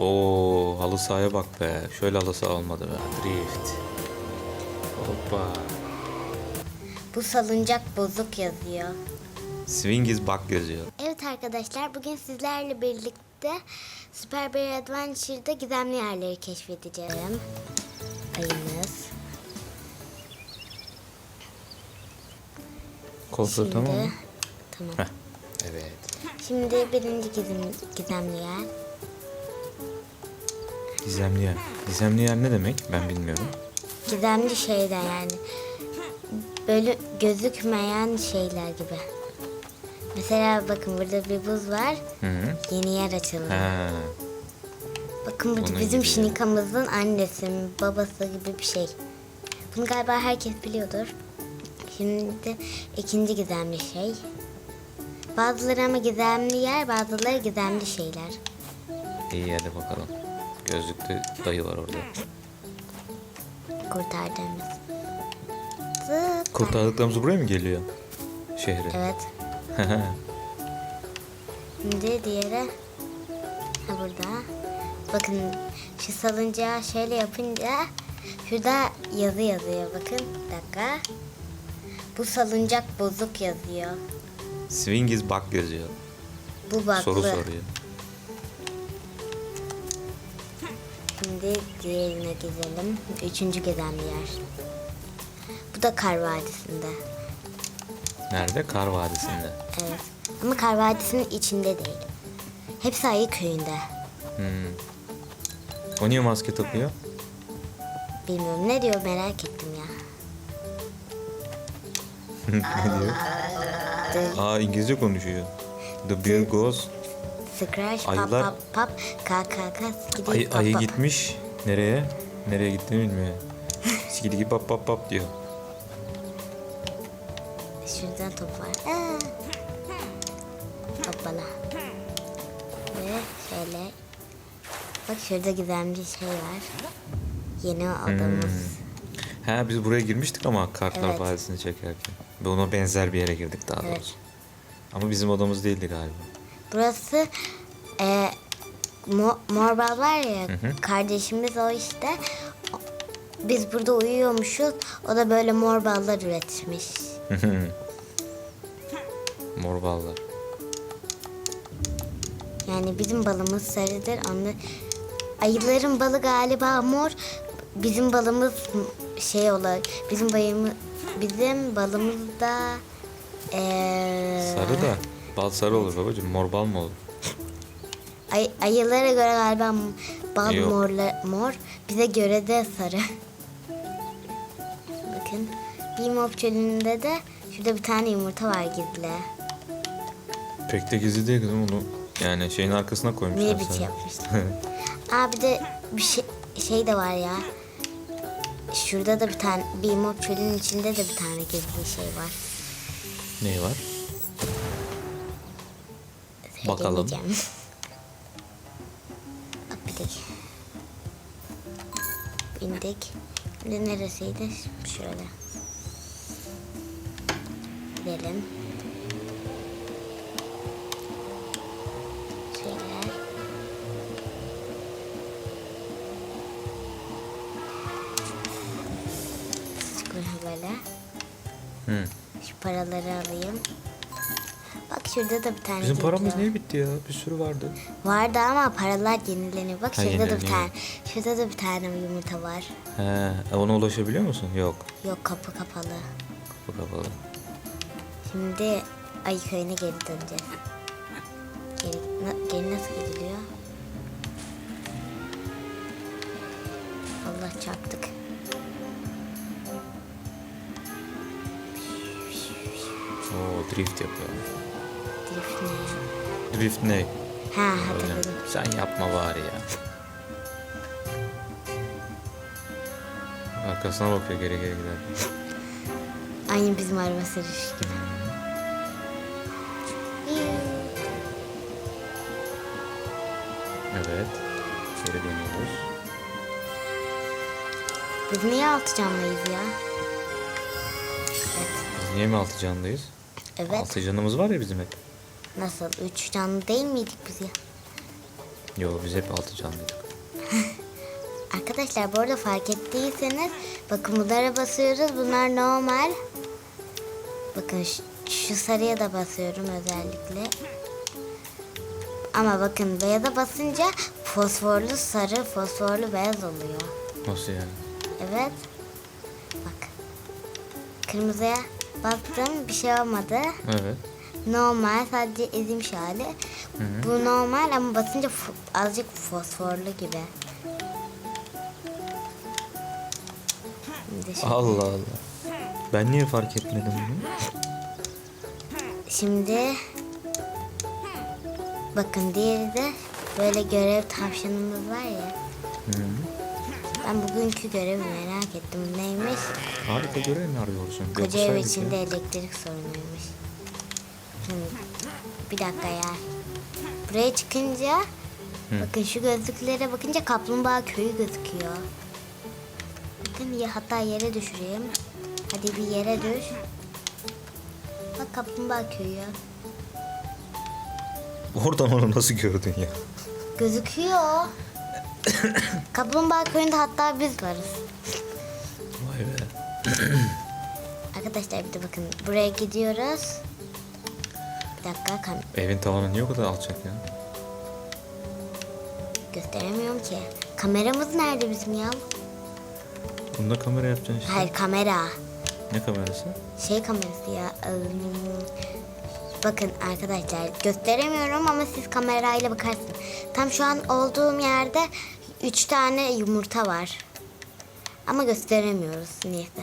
Oo halı sahaya bak be. Şöyle halı saha olmadı be. Drift. Hoppa. Bu salıncak bozuk yazıyor. Swing is back yazıyor. Evet arkadaşlar bugün sizlerle birlikte Super Bear Adventure'da gizemli yerleri keşfedeceğim. Ayımız. Kontrol Şimdi, tamam mı? Tamam. Heh. Evet. Şimdi birinci gizem, gizemli yer. Gizemli yer. Gizemli yer ne demek? Ben bilmiyorum. Gizemli şeyler yani. Böyle gözükmeyen şeyler gibi. Mesela bakın burada bir buz var. Hı hı. Yeni yer açıldı. Ha. Bakın burada Bunun bizim gibi. Şinikamızın annesi, babası gibi bir şey. Bunu galiba herkes biliyordur. Şimdi ikinci gizemli şey. Bazıları ama gizemli yer, bazıları gizemli şeyler. İyi hadi bakalım. Gözlüklü dayı var orada. Kurtardığımız. Zıp. Kurtardıklarımız buraya mı geliyor? Şehre. Evet. Şimdi diğeri ha burada. Bakın şu salıncağı şöyle yapınca şurada yazı yazıyor. Bakın bir dakika. Bu salıncak bozuk yazıyor. Swing is back yazıyor. Bu baklı. Soru soruyor. Şimdi diğerine gezelim. Üçüncü gizemli yer. Bu da Kar Vadisi'nde. Nerede? Kar Vadisi'nde. Evet. Ama Kar Vadisi'nin içinde değil. Hepsi Ayı Köyü'nde. Hmm. O niye maske takıyor? Bilmiyorum ne diyor merak ettim ya. ne diyor? Aa İngilizce konuşuyor. The bear goes. Scratch, Ayılar- pop, pop, ka, ka, ka, skidi, Ay, pop, ayı pop. gitmiş. Nereye? Nereye gittiğini bilmiyor. Skidigi pap pap pap diyor. Şuradan top var. Aa. Hoppala. Ve şöyle. Bak şurada gizemli şey var. Yeni odamız. Ha biz buraya girmiştik ama Kartlar Evet. Vadisi'ni çekerken. Ve ona benzer bir yere girdik daha Evet. doğrusu. Ama bizim odamız değildi galiba. Burası e, Mo- var ya hı. kardeşimiz o işte. Biz burada uyuyormuşuz. O da böyle mor ballar üretmiş. Mor ballar. Yani bizim balımız sarıdır. Onu ayıların balı galiba mor. Bizim balımız şey olarak bizim bayımı bizim balımız da eee, Sarı da. Bal sarı olur babacığım. Mor bal mı olur? ay- ayılara göre galiba bal Yok. morla, mor. Bize göre de sarı. Bakın. Bimop çölünde de şurada bir tane yumurta var gizli. Pek de gizli değil kızım onu. Yani şeyin arkasına koymuşlar Niye sana. yapmışlar? Aa bir de bir şey, şey de var ya. Şurada da bir tane bir çölünün içinde de bir tane gizli şey var. Neyi var? Bakalım. Söylemeyeceğim. Bak bir tek. Bindik. Şimdi neresiydi? Şöyle. Gidelim. Şöyle. Böyle. Hı. Şu paraları alayım. Şurada da bir tane Bizim paramız geziyor. niye bitti ya? Bir sürü vardı. Vardı ama paralar yenileniyor. Bak Ha, şurada da bir yenileniyor. tane. Şurada da bir tane yumurta var. He, e, ona ulaşabiliyor musun? Yok. Yok kapı kapalı. Bu kapalı. Şimdi ayı köyüne geri döneceğiz. Geri, na- geri nasıl gidiliyor? Allah çarptık. Oo drift yapıyor. Drift ne? Drift ne? Ha hatırladım. Sen yapma bari ya. Arkasına bakıyor geri geri gider. Aynı bizim araba sürüş gibi. Evet. Geri dönüyoruz. Biz niye altı canlıyız ya? Evet. Biz niye mi altı canlıyız? Evet. Altı canımız var ya bizim hep. Nasıl? Üç canlı değil miydik biz ya? Yo biz hep altı canlıydık. Arkadaşlar bu arada fark ettiyseniz bakın bunlara basıyoruz. Bunlar normal. Bakın şu, şu sarıya da basıyorum özellikle. Ama bakın beyaza basınca fosforlu sarı, fosforlu beyaz oluyor. Nasıl yani? Evet. Bak. Kırmızıya bastım bir şey olmadı. Evet. Normal sadece ezilmiş hali. Bu normal ama basınca azıcık fosforlu gibi. Allah Allah. Ben niye fark etmedim bunu? şimdi bakın diğeri de böyle görev tavşanımız var ya. Hı. Ben bugünkü görevi merak ettim. Neymiş? Harika görev mi arıyorsun? Koca ev içinde ya. elektrik sorunuymuş. Bir dakika ya. Buraya çıkınca bakın şu gözlüklere bakınca kaplumbağa köyü gözüküyor. Bakın ya hatta yere düşüreyim. Hadi bir yere düş. Bak kaplumbağa köyü. Oradan onu nasıl gördün ya? Gözüküyor. kaplumbağa köyünde hatta biz varız. Vay be. Arkadaşlar bir de bakın buraya gidiyoruz. Bir dakika kam- Evin tavanı niye o kadar alçak ya? gösteremiyorum ki. Kameramız nerede bizim ya? Bunda kamera yapacaksın işte. Hayır kamera. Ne kamerası? Şey kamerası ya. ım, Bakın arkadaşlar gösteremiyorum ama siz kamerayla bakarsınız. Tam şu an olduğum yerde üç tane yumurta var. Ama gösteremiyoruz neyse.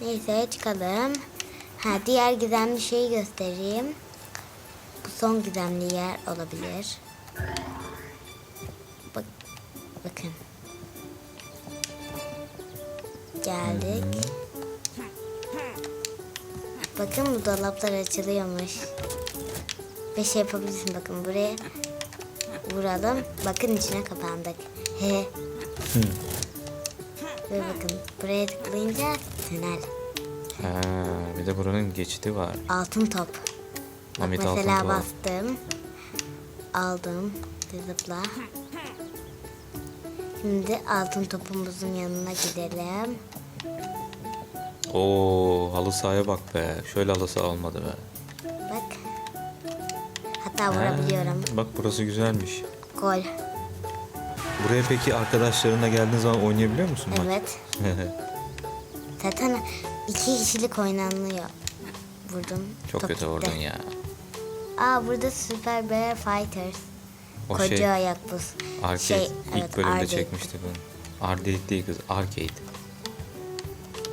Neyse çıkalım. Ha diğer gizemli şeyi göstereyim. Bu son gizemli yer olabilir. Bak, bakın. Geldik. Bakın bu dolaplar açılıyormuş. Ve şey yapabilirsin bakın buraya vuralım. Bakın içine kapandık. He. Ve bakın buraya tıklayınca tünel. Ha, bir de buranın geçidi var. Altın top. Bak Hamit mesela Altın Top. bastım. Aldım. Zıpla. Şimdi altın topumuzun yanına gidelim. Oo halı sahaya bak be. Şöyle halı saha olmadı be. Bak. Hatta vurabiliyorum. Bak burası güzelmiş. Gol. Buraya peki arkadaşlarınla geldiğin zaman oynayabiliyor musun? maç? Evet. Zaten iki kişilik oynanıyor. Vurdum. Çok top kötü gitti. vurdun ya. Aa burada Super Bear Fighters. O Koca şey ayak buz. arcade Şey, ilk evet, bölümde arcade. çekmiştik bunu. Arcade değil kız arcade.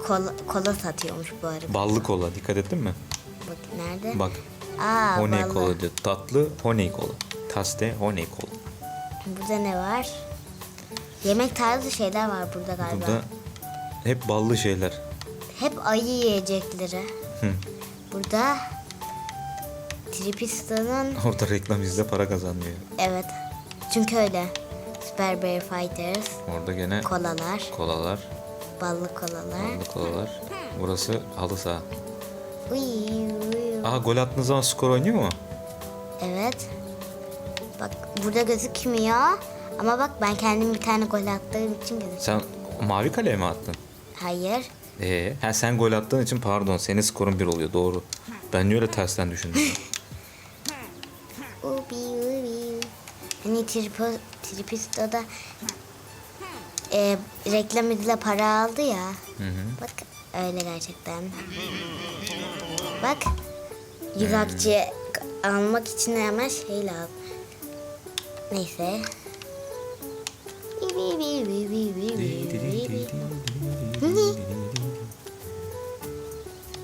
Kola, kola satıyormuş bu arada. Ballı kola dikkat ettin mi? Bak nerede? Bak Aa honey kola diyor. Tatlı honey kola. Taste honey kola. Burada ne var? Yemek tarzı şeyler var burada galiba. Burada hep ballı şeyler. Hep ayı yiyecekleri. Hı. Burada Tripista'nın Orada reklam izle para kazanmıyor. evet. Çünkü öyle. Super Bear Fighters, Orada gene kolalar, kolalar, ballı kolalar. ballı kolalar. Burası halı saha. Uy, uy. Aa gol attığınız zaman skor oynuyor mu? Evet. Bak burada gözükmüyor. Ama bak ben kendim bir tane gol attığım için gözüküyor. Sen mavi kaleye mi attın? Hayır. Ee, ha sen gol attığın için pardon senin skorun bir oluyor doğru. Ben niye öyle tersten düşündüm? Ubi ubi. Hani tripo, Tripisto'da e, reklam izle para aldı ya. Hı hı. Bak öyle gerçekten. Bak yüz akçe almak için hemen şey lazım. Neyse. Bi, bi, bi, bi, bi, bi, bi, bi.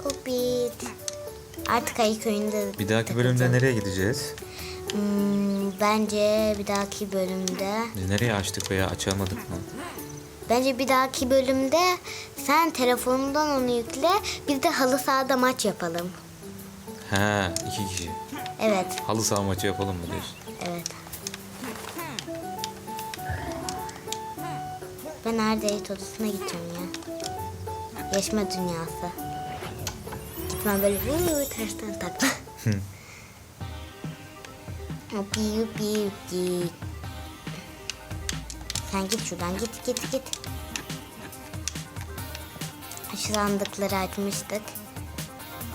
Hobbit. Artık ayı köyünde Bir dahaki bölümde takılacağım. nereye gideceğiz? Hmm, bence bir dahaki bölümde Biz nereye açtık veya açamadık mı? Bence bir dahaki bölümde sen telefonundan onu yükle. Biz de halı sahada maç yapalım. He iki kişi. Evet, Halı saha maçı yapalım mı diyorsun? evet. Ben nerede eğit odasına gideceğim ya. Yaşama dünyası. Gitmem böyle vuuu tersten takla. Yupi yupi yupi. Sen git şuradan git git git. Şu sandıkları açmıştık.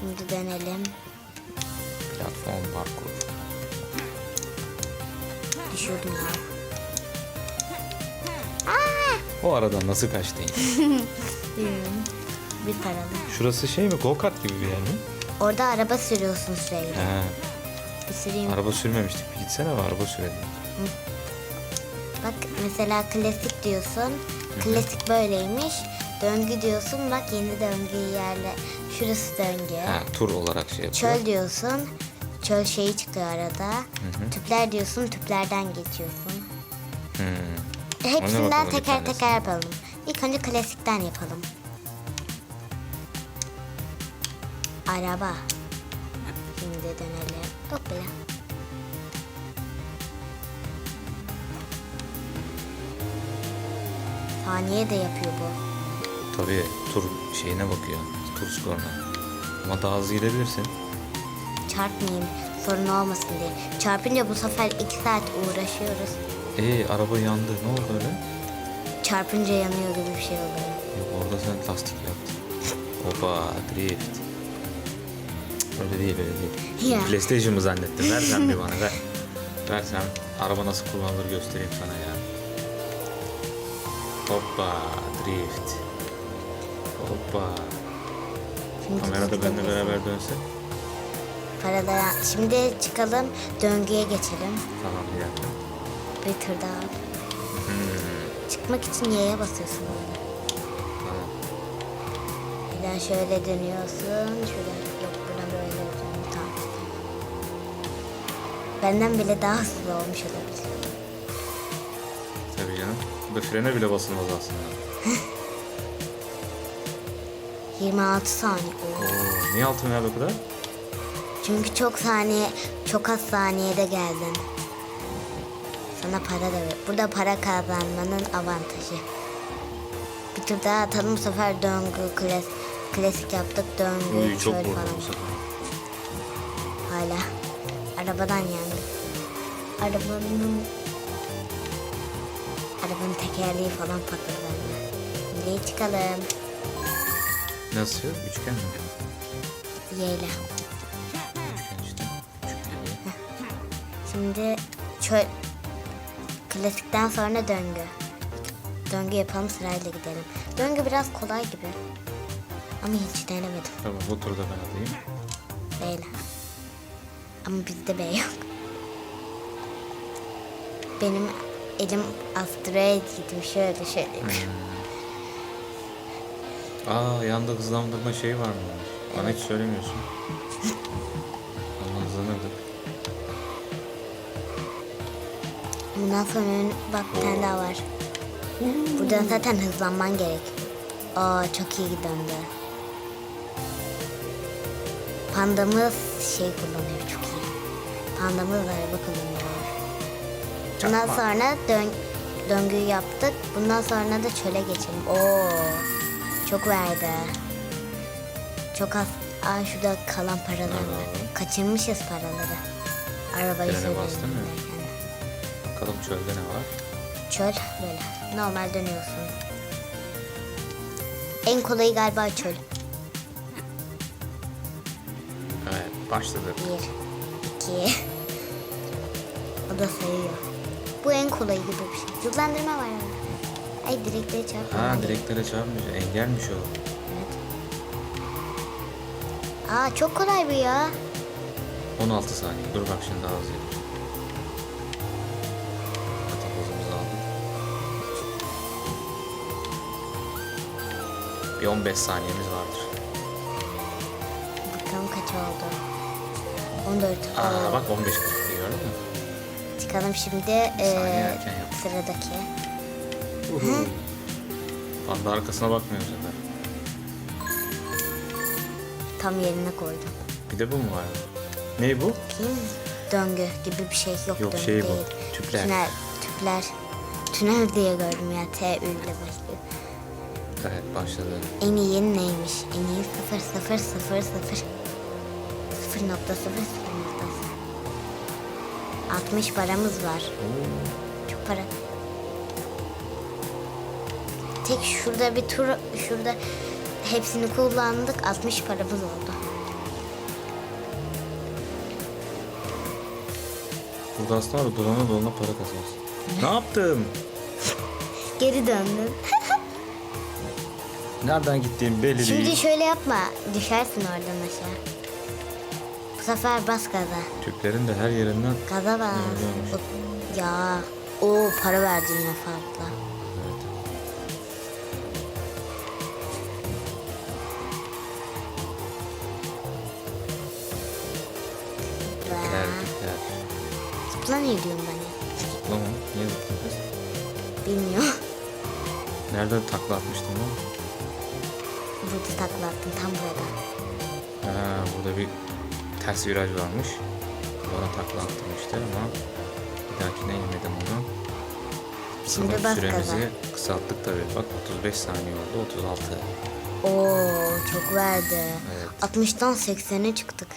Şimdi dönelim. Platform parkur. Düşürdüm ya. O aradan nasıl kaçtın? Bir paralı. Şurası şey mi? Go kart gibi bir yer mi? Orada araba sürüyorsun sürekli. He. Bir süreyim. Araba sürmemiştik. Bir gitsene be araba sürelim. Bak mesela klasik diyorsun. Klasik böyleymiş. Döngü diyorsun. Bak yeni döngü yerle. Şurası döngü. Ha, tur olarak şey yapıyor. Çöl diyorsun. Çöl şeyi çıkıyor arada. Tüpler diyorsun. Tüplerden geçiyorsun. Hmm. Hepsinden bakalım bir teker tanesi. teker yapalım. İlk önce klasikten yapalım. Araba. Şimdi dönelim. Hopla. Saniye de yapıyor bu. Tabii tur şeyine bakıyor. Tur skoruna. Ama daha hızlı gidebilirsin. Çarpmayayım sorun olmasın diye. Çarpınca bu sefer iki saat uğraşıyoruz. Ee araba yandı. Ne oldu öyle? Çarpınca yanıyor gibi bir şey oluyor. Yok orada sen lastik yaptın. Hoppa drift. Öyle değil öyle değil. Ya. PlayStation mı zannettim? Ver sen bir bana ver. Ver sen araba nasıl kullanılır göstereyim sana ya. Hoppa drift. Hoppa. Şimdi Kamerada benimle gidebilirsin. beraber dönse. Paralara şimdi çıkalım döngüye geçelim. Tamam bir dakika. Bir tur daha. Hmm, Çıkmak için Y'ye basıyorsun orada. tamam. Bir daha şöyle dönüyorsun. Şöyle Benden bile daha hızlı olmuş olabilir. Tabii canım. Burada frene bile basılmaz aslında. 26 saniye. Oo. Oo, niye altın verdi o kadar? Çünkü çok saniye, çok az saniyede geldin. Sana para da ver. Burada para kazanmanın avantajı. Bir tur daha atalım bu sefer döngü klas, klasik yaptık döngü Uy çok vurdu falan. bu sefer. Arabadan yani. Arabanın arabanın tekerleği falan patladı. Şimdi çıkalım. Nasıl? Üçgen mi? Yeyle. Üçgen işte. Üçgen. Şimdi çöl klasikten sonra döngü. Döngü yapalım sırayla gidelim. Döngü biraz kolay gibi. Ama hiç denemedim. Tamam bu turda ben alayım. Böyle. Ama bizde B yok. Benim elim asteroid gibi şöyle şöyle. Aa yanda hızlandırma şeyi var mı? Bana hiç söylemiyorsun. Ama hızlanırdık. Bundan sonra bak bir tane daha var. Buradan zaten hızlanman gerek. Aa çok iyi döndü. Pandamız şey kullanıyor çok iyi. Pandamız araba kullanıyor. Bundan Çakma. sonra dön döngüyü yaptık. Bundan sonra da çöle geçelim. Oo çok verdi. Çok az. Aa şurada kalan paralar var. Kaçırmışız paraları. Arabayı Frene sürdüğümüzde. bastın mı? Bakalım çölde ne var? Çöl böyle. Normal dönüyorsun. En kolayı galiba çöl. Evet başladık. Bir, iki. O da sayıyor. Bu en kolayı gibi bir şey. Hızlandırma var orada. Ay direkleri çarpma. Ha direklere çarpmış. Engelmiş o. Evet. Aa çok kolay bu ya. 16 saniye. Dur bak şimdi daha hızlı yapacağım. Zaten hızımızı aldık. Bir 15 saniyemiz vardır. Bakalım kaç oldu. 14. Aa bak 15 40 gördün mü? Çıkalım şimdi erken yap. sıradaki. Panda arkasına bakmıyor sefer. Tam yerine koydum. Bir de bu mu var? Ne bu? Mi? Döngü gibi bir şey yok. Yok, döngü şey bu, değil. tüpler. Tünel, tüpler. Tünel diye gördüm ya. T Ü ile başlıyor. Evet başladı. En iyi neymiş? En iyi 0 0 0 0 0 60 paramız var. Çok para. Tek şurada bir tur şurada hepsini kullandık 60 paramız oldu. Burada aslında var, dolana dolana para kazarsın. Ne yaptım? Geri döndün. Nereden gittiğim belli Şimdi değil. şöyle yapma. Düşersin oradan aşağı. Bu sefer bas gaza. Türklerin de her yerinden. Öyleymiş. O- Ya. O para verdin yine fazla. Evet. Ne diyorum ben ya? Zıplama. Niye zıpladın? Bilmiyorum. Nerede takla atmıştın lan? Burada takla attım tam burada. Ha, burada bir ters viraj varmış. Bana takla attım işte ama bir dahakine yemedim onu. Şimdi bas süremizi gaza. kısalttık tabii. Bak 35 saniye oldu 36. Oo çok verdi. Evet. 60'tan 80'e çıktık.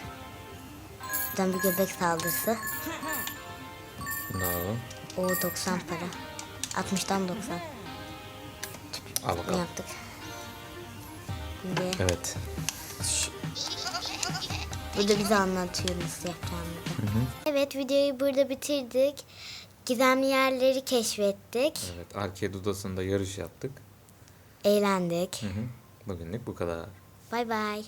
Buradan bir göbek saldırısı. Bunu alalım. O 90 para. 60'tan 90. Al Ne bakalım. yaptık? Şimdi Evet. Burada bize anlatıyor nasıl yapacağımızı. Evet videoyu burada bitirdik. Gizemli yerleri keşfettik. Evet. Arcade odasında yarış yaptık. Eğlendik. Hı hı. Bugünlük bu kadar. Bay bay.